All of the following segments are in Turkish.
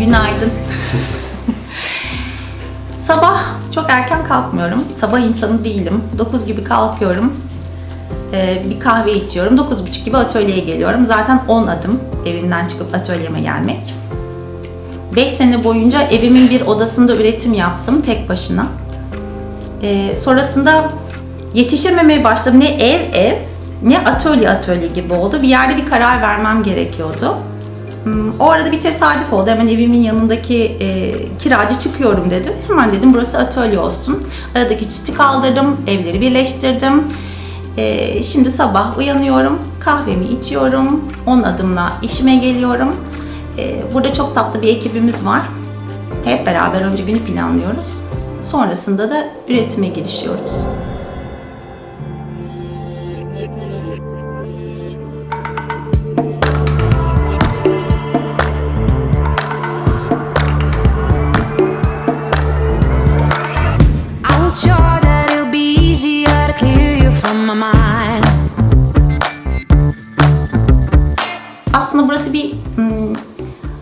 Günaydın. Sabah çok erken kalkmıyorum. Sabah insanı değilim. 9 gibi kalkıyorum. Ee, bir kahve içiyorum. 9.30 gibi atölyeye geliyorum. Zaten 10 adım evimden çıkıp atölyeme gelmek. 5 sene boyunca evimin bir odasında üretim yaptım tek başına. Ee, sonrasında yetişememeye başladım. Ne ev ev ne atölye atölye gibi oldu. Bir yerde bir karar vermem gerekiyordu. Hmm, O arada bir tesadüf oldu. Hemen evimin yanındaki e, kiracı çıkıyorum dedim. Hemen dedim burası atölye olsun. Aradaki çiti kaldırdım, evleri birleştirdim. E, şimdi sabah uyanıyorum, kahvemi içiyorum, 10 adımla işime geliyorum. E, burada çok tatlı bir ekibimiz var. Hep beraber önce günü planlıyoruz. Sonrasında da üretime girişiyoruz.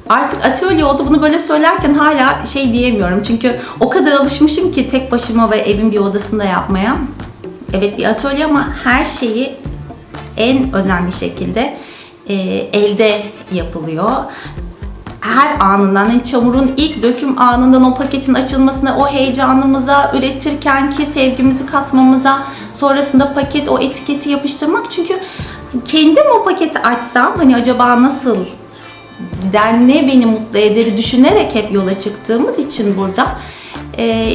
Artık atölye oldu. Bunu böyle söylerken hala şey diyemiyorum. Çünkü o kadar alışmışım ki tek başıma ve evin bir odasında yapmaya. Evet bir atölye ama her şeyi en özenli şekilde e, elde yapılıyor. Her anından, yani çamurun ilk döküm anından o paketin açılmasına, o heyecanımıza, üretirken ki sevgimizi katmamıza, sonrasında paket o etiketi yapıştırmak. Çünkü kendim o paketi açsam hani acaba nasıl der beni mutlu ederi düşünerek hep yola çıktığımız için burada e,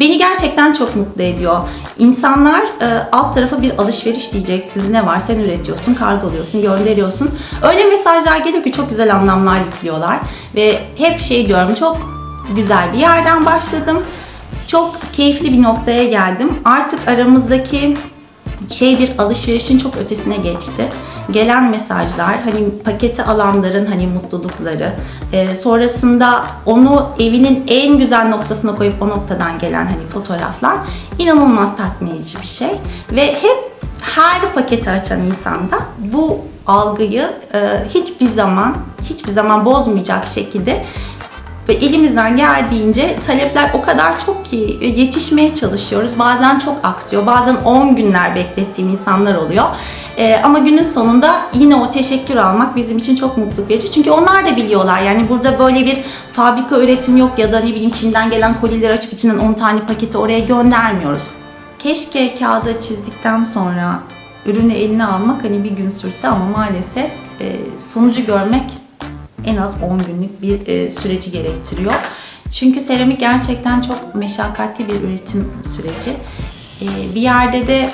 beni gerçekten çok mutlu ediyor. İnsanlar e, alt tarafa bir alışveriş diyeceksiniz. Ne var sen üretiyorsun, kargoluyorsun, gönderiyorsun. Öyle mesajlar geliyor ki çok güzel anlamlar yüklüyorlar. Ve hep şey diyorum çok güzel bir yerden başladım. Çok keyifli bir noktaya geldim. Artık aramızdaki şey bir alışverişin çok ötesine geçti. Gelen mesajlar, hani paketi alanların hani mutlulukları, e, sonrasında onu evinin en güzel noktasına koyup o noktadan gelen hani fotoğraflar inanılmaz tatmin edici bir şey. Ve hep her paketi açan insanda bu algıyı e, hiçbir zaman hiçbir zaman bozmayacak şekilde ve elimizden geldiğince talepler o kadar çok ki e, yetişmeye çalışıyoruz. Bazen çok aksıyor, bazen 10 günler beklettiğim insanlar oluyor. Ee, ama günün sonunda yine o teşekkür almak bizim için çok mutluluk verici. Çünkü onlar da biliyorlar yani burada böyle bir fabrika üretim yok ya da ne bileyim Çin'den gelen kolileri açıp içinden 10 tane paketi oraya göndermiyoruz. Keşke kağıda çizdikten sonra ürünü eline almak hani bir gün sürse ama maalesef e, sonucu görmek en az 10 günlük bir e, süreci gerektiriyor. Çünkü seramik gerçekten çok meşakkatli bir üretim süreci. E, bir yerde de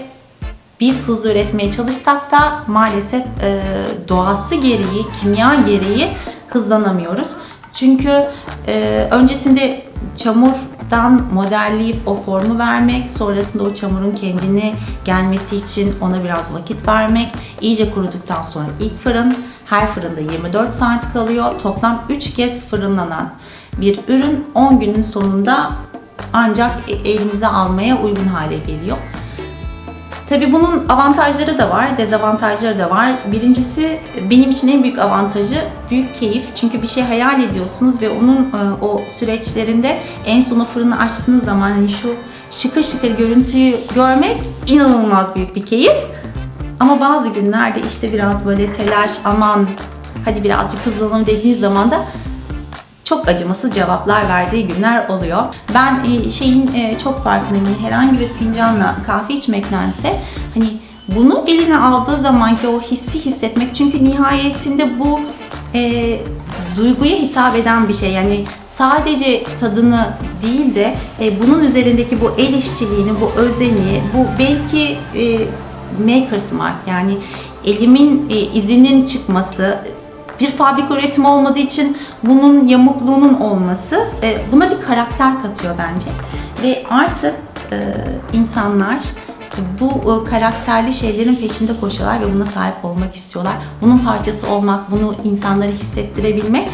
biz hızlı üretmeye çalışsak da maalesef e, doğası gereği, kimya gereği hızlanamıyoruz. Çünkü e, öncesinde çamurdan modelleyip o formu vermek, sonrasında o çamurun kendini gelmesi için ona biraz vakit vermek, iyice kuruduktan sonra ilk fırın, her fırında 24 saat kalıyor. Toplam 3 kez fırınlanan bir ürün 10 günün sonunda ancak e- elimize almaya uygun hale geliyor. Tabii bunun avantajları da var, dezavantajları da var. Birincisi benim için en büyük avantajı büyük keyif. Çünkü bir şey hayal ediyorsunuz ve onun e, o süreçlerinde en sonu fırını açtığınız zaman hani şu şıkır şıkır görüntüyü görmek inanılmaz büyük bir keyif. Ama bazı günlerde işte biraz böyle telaş, aman hadi birazcık hızlanalım dediğiniz zaman da çok acımasız cevaplar verdiği günler oluyor. Ben e, şeyin e, çok farkındayım. Yani herhangi bir fincanla kahve içmektense hani bunu eline aldığı zamanki o hissi hissetmek çünkü nihayetinde bu e, duyguya hitap eden bir şey. Yani sadece tadını değil de e, bunun üzerindeki bu el işçiliğini, bu özeni, bu belki e, maker's mark yani elimin e, izinin çıkması, bir fabrika üretimi olmadığı için bunun yamukluğunun olması e, buna bir karakter katıyor bence. Ve artık e, insanlar bu e, karakterli şeylerin peşinde koşuyorlar ve buna sahip olmak istiyorlar. Bunun parçası olmak, bunu insanlara hissettirebilmek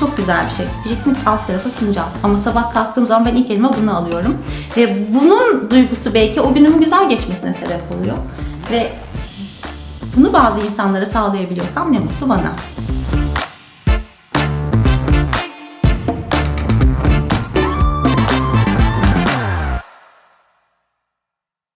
çok güzel bir şey. Diyeceksin ki alt tarafı fincan. Ama sabah kalktığım zaman ben ilk elime bunu alıyorum. Ve bunun duygusu belki o günümün güzel geçmesine sebep oluyor. Ve bunu bazı insanlara sağlayabiliyorsam ne mutlu bana.